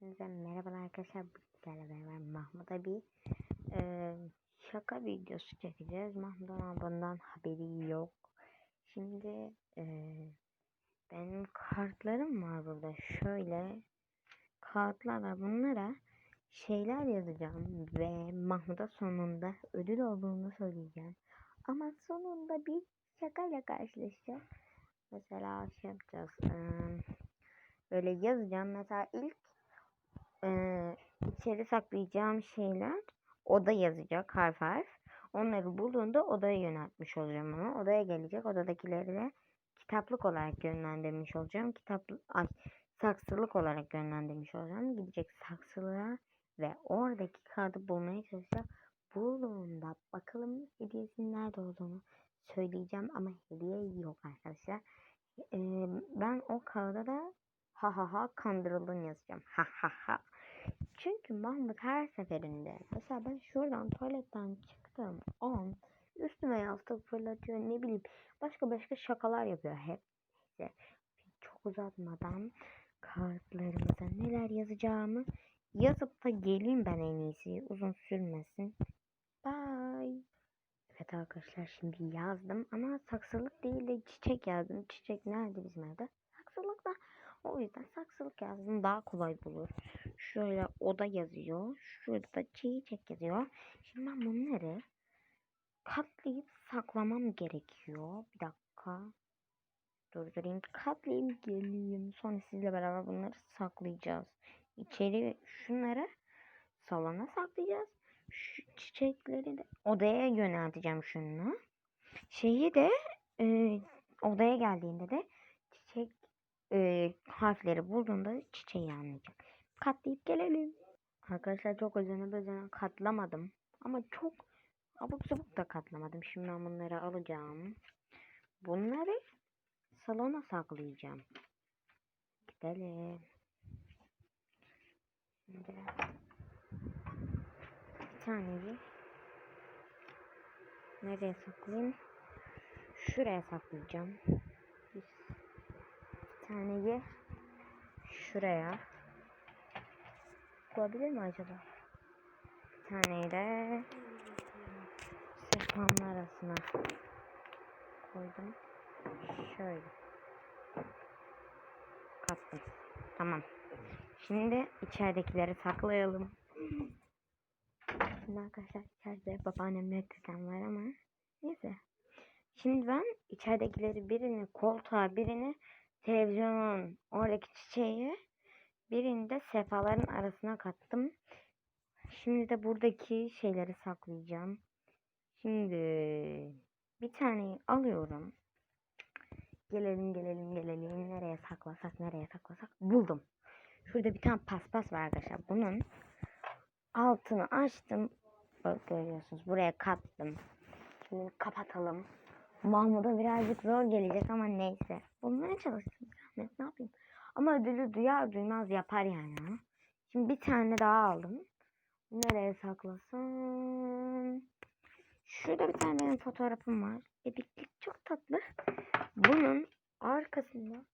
Hepinize merhabalar arkadaşlar. Bizlerle beraber Mahmut abi e, şaka videosu çekeceğiz. Mahmut bundan haberi yok. Şimdi e, benim kartlarım var burada. Şöyle kağıtlar var. Bunlara şeyler yazacağım ve Mahmut'a sonunda ödül olduğunu söyleyeceğim. Ama sonunda bir şakayla karşılaşacağız. Mesela şey yapacağız. E, böyle yazacağım. Mesela ilk e, içeri saklayacağım şeyler oda yazacak harf harf. Onları bulduğunda odaya yöneltmiş olacağım onu. Odaya gelecek. Odadakileri de kitaplık olarak yönlendirmiş olacağım. Kitaplı, ay, saksılık olarak yönlendirmiş olacağım. Gidecek saksılığa ve oradaki kağıdı bulmaya çalışacak. Bulduğunda bakalım hediyesinin nerede olduğunu söyleyeceğim ama hediye yok arkadaşlar. Ee, ben o kağıda da ha ha ha kandırıldın yazacağım. Ha ha ha. Çünkü Mahmut her seferinde mesela ben şuradan tuvaletten çıktığım an üstüme yastık fırlatıyor ne bileyim başka başka şakalar yapıyor hep. İşte çok uzatmadan kartlarımıza neler yazacağımı yazıp da geleyim ben en iyisi uzun sürmesin. Bye. Evet arkadaşlar şimdi yazdım ama saksılık değil de çiçek yazdım. Çiçek nerede bizim evde? Saksılık da o yüzden saksılık yazdım daha kolay bulur. Şöyle oda yazıyor. Şurada da çiçek yazıyor. Şimdi ben bunları katlayıp saklamam gerekiyor. Bir dakika. Durdurayım. Katlayayım geleyim. Sonra sizle beraber bunları saklayacağız. İçeri şunları salona saklayacağız. Şu çiçekleri de odaya yönelteceğim şunu. Şeyi de e, odaya geldiğinde de çiçek e, harfleri bulduğunda çiçeği anlayacak. Katlayıp gelelim. Arkadaşlar çok özene bezene katlamadım. Ama çok abuk sabuk da katlamadım. Şimdi ben bunları alacağım. Bunları salona saklayacağım. Gidelim. Şimdi bir taneyi nereye saklayayım? Şuraya saklayacağım. Bir taneyi şuraya olabilir mi acaba? Bir taneyi de sehpanın arasına koydum. Şöyle. Kattım. Tamam. Şimdi içeridekileri saklayalım. Şimdi arkadaşlar içeride babaannemle dedem var ama neyse. Şimdi ben içeridekileri birini koltuğa birini televizyonun oradaki çiçeği birini de sefaların arasına kattım. Şimdi de buradaki şeyleri saklayacağım. Şimdi bir taneyi alıyorum. Gelelim gelelim gelelim. Nereye saklasak nereye saklasak buldum. Şurada bir tane paspas var arkadaşlar. Bunun altını açtım. Bak görüyorsunuz. Buraya kattım. Şimdi kapatalım. Mahmut'a birazcık zor gelecek ama neyse. Bulmaya çalıştım. Ahmet ne yapayım? Ama ödülü duyar duymaz yapar yani. Şimdi bir tane daha aldım. Nereye saklasam? Şurada bir tane benim fotoğrafım var. Bebeklik çok tatlı. Bunun arkasında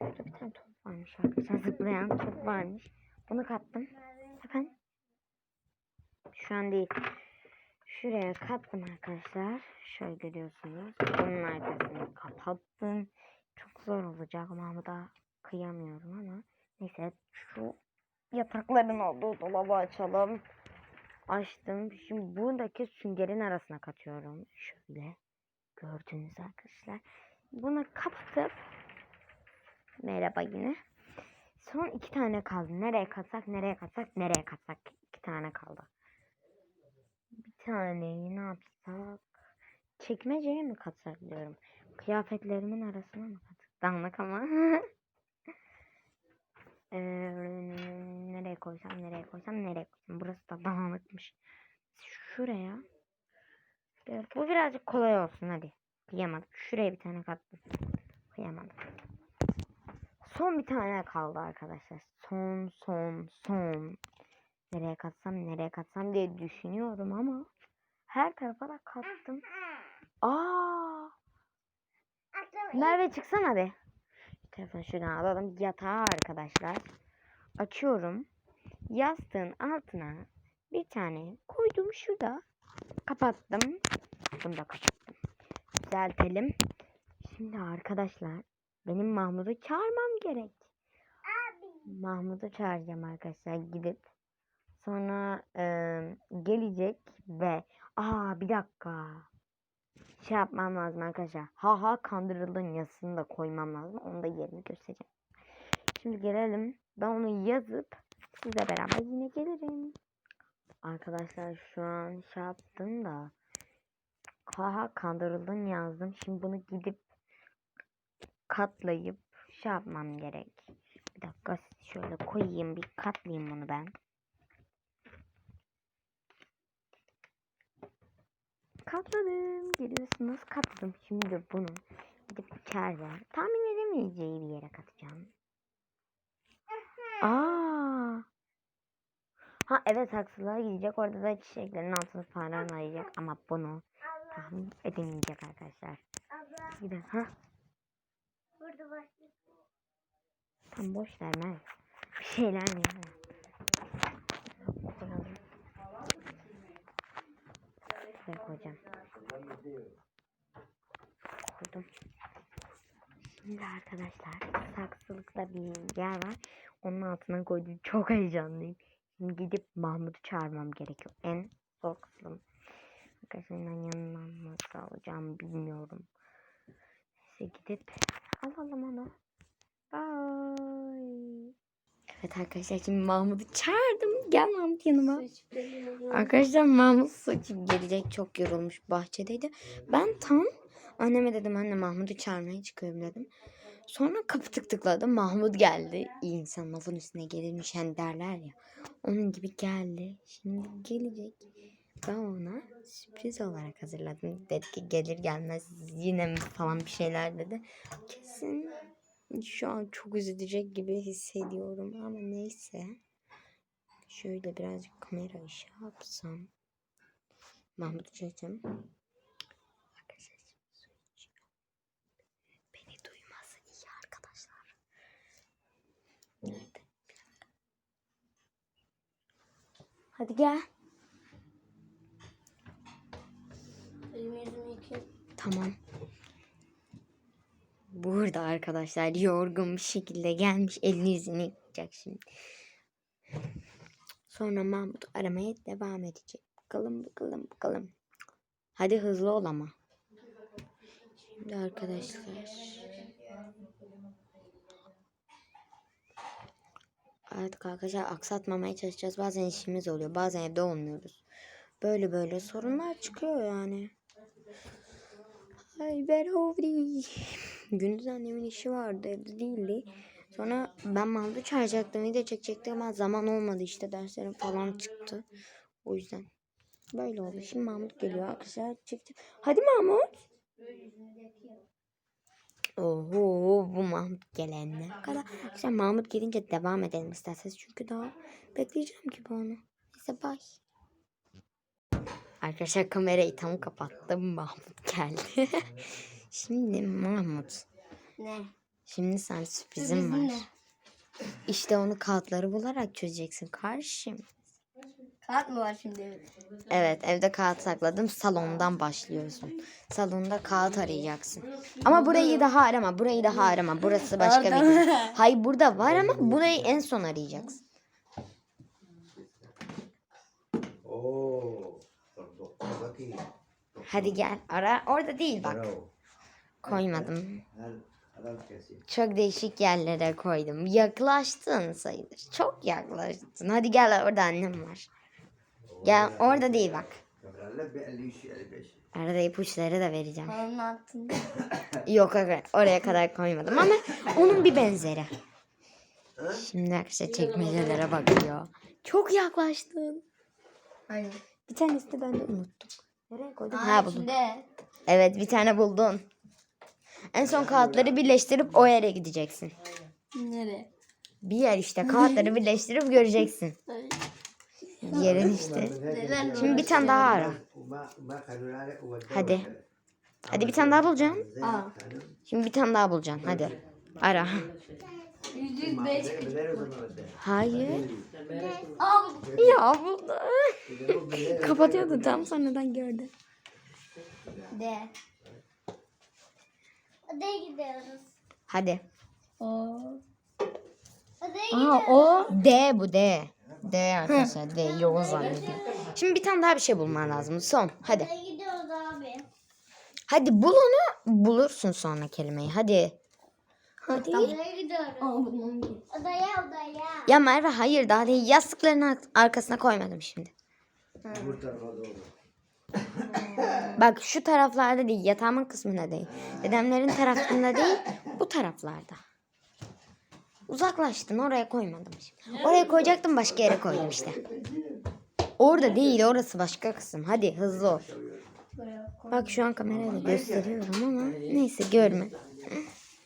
şurada bir tane top varmış arkadaşlar. Zıplayan top varmış. Bunu kattım. Efendim? Şu an değil. Şuraya kattım arkadaşlar. Şöyle görüyorsunuz. Bunun arkasını kapattım. Çok zor olacak ama da kıyamıyorum ama. Neyse şu yatakların olduğu dolabı açalım. Açtım. Şimdi buradaki süngerin arasına katıyorum. Şöyle. Gördüğünüz arkadaşlar. Bunu kapatıp merhaba yine. Son iki tane kaldı. Nereye katsak, nereye katsak, nereye katsak. iki tane kaldı. Bir taneyi ne yapsak? Çekmeceye mi katsak diyorum. Kıyafetlerimin arasına mı katsak? Dağınık ama. Ee, nereye koysam, nereye koysam, nereye koysam. Burası da dağınıkmış. Şuraya. Evet, bu birazcık kolay olsun hadi. Kıyamadım. Şuraya bir tane kattım. Kıyamadım. Son bir tane kaldı arkadaşlar. Son son son. Nereye katsam nereye katsam diye düşünüyorum ama her tarafa da kattım. Aa! Merve çıksana be. Telefonu şuradan alalım. Yatağı arkadaşlar. açıyorum. Yastığın altına bir tane koydum şurada. Kapattım. Bunu da kapattım. Düzeltelim. Şimdi arkadaşlar benim Mahmut'u çağırmam gerek. Mahmut'u çağıracağım arkadaşlar gidip. Sonra eee, gelecek ve aa bir dakika. Şey yapmam lazım arkadaşlar. Ha ha kandırıldın yazısını da koymam lazım. Onu da yerini göstereceğim. Şimdi gelelim. Ben onu yazıp sizle beraber yine gelirim. Arkadaşlar şu an şey yaptım da ha ha kandırıldın yazdım. Şimdi bunu gidip katlayıp şey yapmam gerek. Bir dakika şöyle koyayım bir katlayayım bunu ben. Katladım. Geliyorsunuz katladım. Şimdi bunu gidip içeride tahmin edemeyeceği bir yere katacağım. Aa. Ha evet haksızlığa gidecek. Orada da çiçeklerin altını falan arayacak. Ama bunu tahmin edemeyecek arkadaşlar. Gidin. Ha burada başka. tam boş ver Mer. Bir şeyler mi? Şuraya koyacağım. Koydum. Şimdi arkadaşlar saksılıkta bir yer var. Onun altına koydum. Çok heyecanlıyım. Şimdi gidip Mahmut'u çağırmam gerekiyor. En zor kısmım. Arkadaşlar yanına nasıl alacağım bilmiyorum. Neyse gidip alalım onu. Bye. Evet arkadaşlar şimdi Mahmut'u çağırdım. Gel Mahmut yanıma. Arkadaşlar Mahmut saçım gelecek çok yorulmuş bahçedeydi. Ben tam anneme dedim anne Mahmut'u çağırmaya çıkıyorum dedim. Sonra kapı tık tıkladı. Mahmut geldi. İyi insan lafın üstüne gelirmiş hani derler ya. Onun gibi geldi. Şimdi gelecek. Ben ona sürpriz olarak hazırladım. Dedi ki gelir gelmez yine falan bir şeyler dedi. Kesin şu an çok üzülecek gibi hissediyorum ama neyse. Şöyle birazcık kamera ışığı yapsam. Mahmut içiyor. Beni duyması iyi arkadaşlar. Dakika. Hadi gel. Benim yüzümü yıkayayım. Tamam. Burada arkadaşlar yorgun bir şekilde gelmiş elini yüzünü yıkayacak şimdi. Sonra Mahmut aramaya devam edecek. Bakalım bakalım bakalım. Hadi hızlı ol ama. Şimdi arkadaşlar. Artık arkadaşlar aksatmamaya çalışacağız. Bazen işimiz oluyor. Bazen evde olmuyoruz. Böyle böyle sorunlar çıkıyor yani. Ay ben ovri. Gündüz annemin işi vardı evde değildi. Sonra ben Mahmut'u çağıracaktım video çekecektim ama zaman olmadı işte derslerim falan çıktı. O yüzden böyle oldu. Şimdi Mahmut geliyor arkadaşlar çıktı. Hadi Mahmut. Oho bu Mahmut gelene kadar. Arkadaşlar Mahmut gelince devam edelim isterseniz. Çünkü daha bekleyeceğim gibi onu. Neyse bye. Arkadaşlar kamerayı tam kapattım. Mahmut geldi. Şimdi Mahmut. Ne? Şimdi sen sürprizim Sürprizin var. ne? İşte onu kağıtları bularak çözeceksin karşım. Kağıt mı var şimdi? Evet evde kağıt sakladım. Salondan başlıyorsun. Salonda kağıt arayacaksın. Ama burayı daha arama. Burayı daha arama. Burası başka bir gün. Hayır burada var ama burayı en son arayacaksın. Doktor bakayım. Hadi gel ara. Orada değil bak. Bravo. Koymadım. Çok değişik yerlere koydum. Yaklaştın sayılır. Çok yaklaştın. Hadi gel orada annem var. Gel orada değil bak. Kamerayla bir 53 55. Arada ipuçları da vereceğim. Onun altında. Yok evet oraya kadar koymadım ama onun bir benzeri. Şimdi arkadaşlar çekmecelere bakıyor. Çok yaklaştın. Hani? Bir tanesi de ben de unuttum. Nereye koydum? Aa, Ha buldum. içinde. Evet bir tane buldun. En son kağıtları birleştirip o yere gideceksin. Nereye? Bir yer işte kağıtları birleştirip göreceksin. Yerin işte. Şimdi bir tane daha ara. Hadi. Hadi bir tane daha bulacaksın. Aa. Şimdi bir tane daha bulacaksın. Hadi. Ara. Hayır. Aa Ya bu kapatıyordu tam sonradan gördü. D. Odaya gidiyoruz. Hadi. O. Gidiyoruz. o D bu D. D arkadaşlar D yok zannediyor. Şimdi bir tane daha bir şey bulman lazım. Son. Hadi. Odaya gidiyoruz abi. Hadi bul onu. Bulursun sonra kelimeyi. Hadi. Hadi. Odaya gidiyoruz. Odaya odaya. Ya Merve hayır daha değil. Yastıkların ar- arkasına koymadım şimdi. Bu tarafa doğru. Bak şu taraflarda değil. Yatağımın kısmında değil. Dedemlerin tarafında değil. Bu taraflarda. Uzaklaştın. Oraya koymadım şimdi. Oraya koyacaktım başka yere koydum işte. Orada değil. Orası başka kısım. Hadi hızlı ol. Bak şu an kamerayla gösteriyorum ama neyse görme.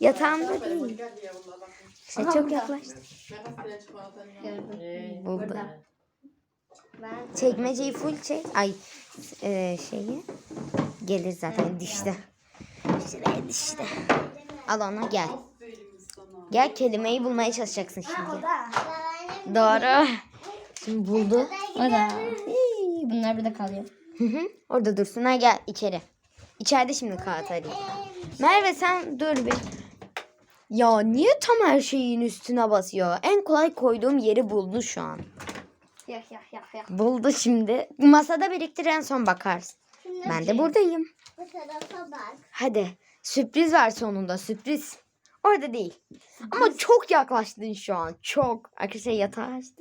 Yatağımda değil. İşte çok yaklaştı. Burada. Çekmeceyi full çek. Ay e, şeyi. Gelir zaten dişte. Şuraya dişte. Al onu gel. Gel kelimeyi bulmaya çalışacaksın şimdi. Doğru. Şimdi buldu. O da. Bunlar burada kalıyor. Hı hı. Orada dursun. Ha gel içeri. İçeride şimdi kağıt arayayım. Merve sen dur bir. Ya niye tam her şeyin üstüne basıyor? En kolay koyduğum yeri buldu şu an. Yak yak yak yak. Buldu şimdi. Masada biriktir en son bakarsın. Ben de buradayım. bu tarafa bak. Hadi. Sürpriz var sonunda. Sürpriz. Orada değil. Ama çok yaklaştın şu an. Çok. Arkadaşlar yatağı açtı.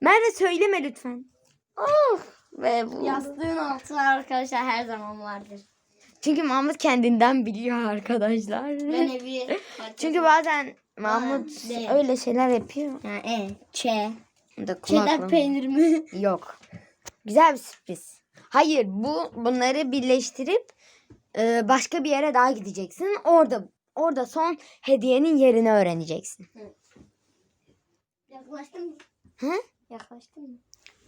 Merve söyleme lütfen. Oh. Ve bu. Yastığın altı arkadaşlar her zaman vardır. Çünkü Mahmut kendinden biliyor arkadaşlar. Ben evi. Çünkü bazen Mahmut öyle şeyler yapıyor. Ha, e, Ç. Da kulaklığı- peynir mi? Yok. Güzel bir sürpriz. Hayır bu bunları birleştirip e, başka bir yere daha gideceksin. Orada orada son hediyenin yerini öğreneceksin. Yaklaştım. Hı? Yaklaştın mı?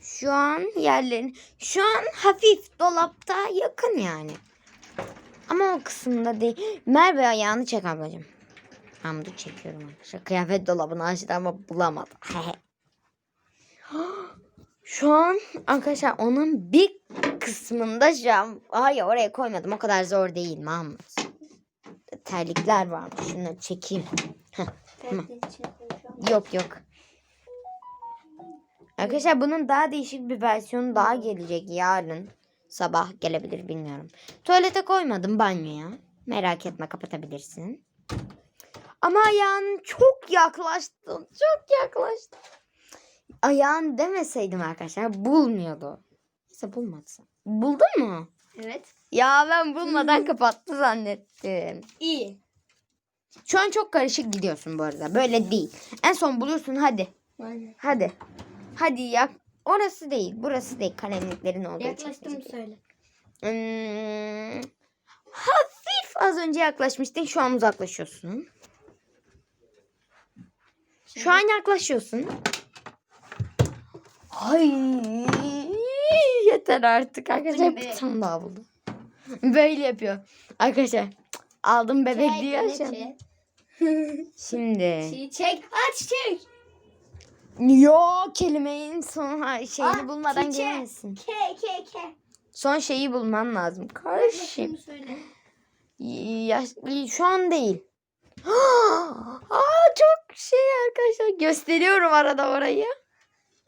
Şu an yerlerin şu an hafif dolapta yakın yani. Ama o kısımda değil. Merve ayağını çek ablacığım. Hamdu çekiyorum arkadaşlar. Kıyafet dolabını açtı ama bulamadı. şu an arkadaşlar onun bir kısmında şu an. Hayır oraya koymadım. O kadar zor değil Mahmut. Terlikler var. Şunu çekeyim. Tamam. Yok yok. Arkadaşlar bunun daha değişik bir versiyonu daha gelecek yarın. Sabah gelebilir bilmiyorum. Tuvalete koymadım banyoya. Merak etme kapatabilirsin. Ama ayağın çok yaklaştın. Çok yaklaştın. Ayağın demeseydim arkadaşlar bulmuyordu. Neyse bulmadın. Buldun mu? Evet. Ya ben bulmadan kapattı zannettim. İyi. Şu an çok karışık gidiyorsun bu arada. Böyle değil. En son bulursun hadi. Aynen. Hadi. Hadi yak. Orası değil. Burası değil. Kalemliklerin olduğu Yaklaştım çekmece. söyle. Hmm, hafif az önce yaklaşmıştın. Şu an uzaklaşıyorsun. Şu an yaklaşıyorsun. Ay yeter artık arkadaşlar. Bir tane daha buldum. Böyle yapıyor. Arkadaşlar aldım bebek Çek, diyor. çek? Şimdi. Çiçek. Aa çiçek. Yo kelimenin son ha- şeyini Aa, bulmadan çiçek. gelemezsin. Ke ke ke. Son şeyi bulman lazım. Karışım. Şimdi. Ya, şu an değil. Aa, çok şey arkadaşlar. Gösteriyorum arada orayı.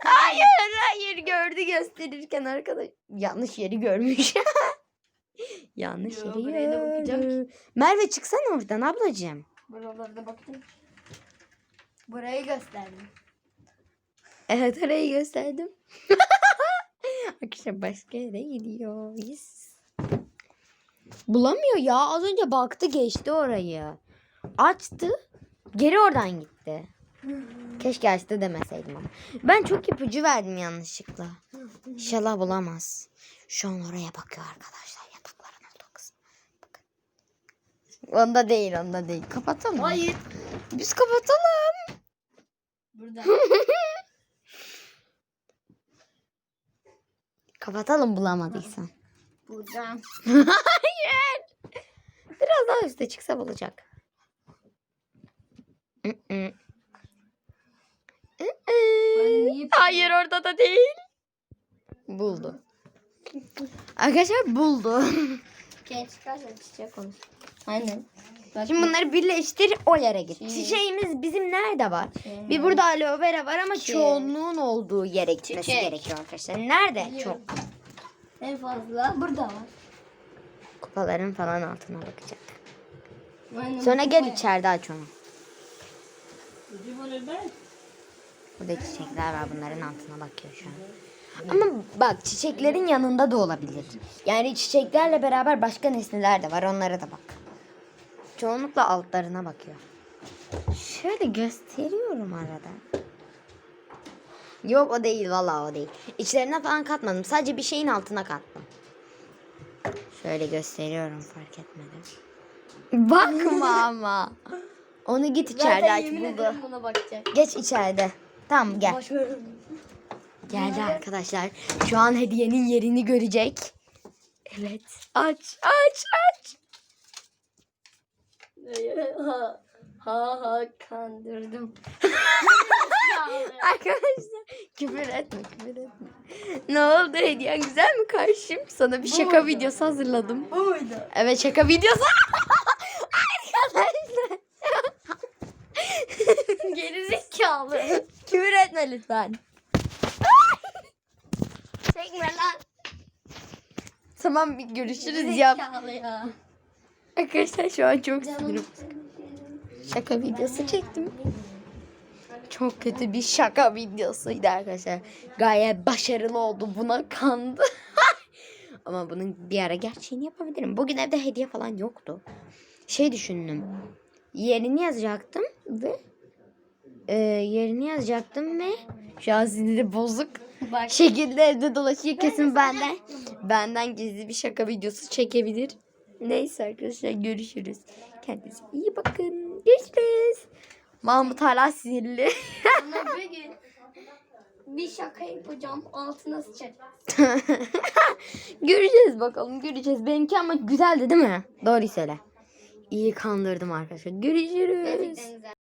Hayır hayır gördü gösterirken arkadaş. Yanlış yeri görmüş. Yanlış Yo, yeri buraya da bakacağım gördü. Merve çıksana oradan ablacığım. Buralarda baktım. Burayı gösterdim. Evet orayı gösterdim. Arkadaşlar başka yere gidiyor. Yes. Bulamıyor ya. Az önce baktı geçti orayı. Açtı. Geri oradan gitti. Keşke açtı demeseydim ama. Ben çok ipucu verdim yanlışlıkla. İnşallah bulamaz. Şu an oraya bakıyor arkadaşlar. Yatakların olduğu kısım. Bakın. Onda değil onda değil. Kapatalım. Hayır. Biz kapatalım. Burada. Kapatalım bulamadıysan. Burada. Biraz daha üste çıksa bulacak. Mm-mm. Niye- Hayır orada da değil. Buldu. Arkadaşlar buldu. Çiçek çıkarsa çiçek olur. Aynen. Bak, Şimdi bunları birleştir o yere git. Şey- Çiçeğimiz bizim nerede var? Şey- Bir burada aloe vera var ama Şey- çoğunluğun olduğu yere gitmesi Çiçek. gerekiyor arkadaşlar. Nerede? Çok. Biliyorum. En fazla burada var. Kupaların falan altına bakacak. Aynen. Sonra gel içeride aç onu. Burada ben. Burada çiçekler var bunların altına bakıyor şu an. Ama bak çiçeklerin yanında da olabilir. Yani çiçeklerle beraber başka nesneler de var onlara da bak. Çoğunlukla altlarına bakıyor. Şöyle gösteriyorum arada. Yok o değil vallahi o değil. İçlerine falan katmadım. Sadece bir şeyin altına kattım. Şöyle gösteriyorum fark etmedim. Bakma ama. Onu git içeride aç buldu. buna bakacak. Geç içeride. Tamam gel. Geldi arkadaşlar. Şu an hediyenin yerini görecek. Evet. Aç, aç, aç. ha ha ha kandırdım. Arkadaşlar küfür etme, küfür etme. Ne oldu hediyen güzel mi karşım? Sana bir şaka videosu hazırladım. Bu muydu? Evet şaka videosu. Arkadaşlar. Gerizekalı. Etme lütfen. Çekme lan. Tamam bir görüşürüz. Gerizekalı ya. Arkadaşlar şu an çok sinirim. Şaka videosu çektim. Çok kötü bir şaka videosuydu arkadaşlar. Gayet başarılı oldu. Buna kandı. Ama bunun bir ara gerçeğini yapabilirim. Bugün evde hediye falan yoktu. Şey düşündüm. Yerini yazacaktım ve e, yerini yazacaktım ve şu an siniri bozuk Bak. şekilde evde dolaşıyor kesin benden benden gizli bir şaka videosu çekebilir. Neyse arkadaşlar görüşürüz. Kendinize iyi bakın. Görüşürüz. Mahmut hala sinirli. Bir gün bir şaka yapacağım. Altına sıçacak. göreceğiz bakalım göreceğiz. Benimki ama güzeldi değil mi? Doğru söyle. İyi kandırdım arkadaşlar. Görüşürüz.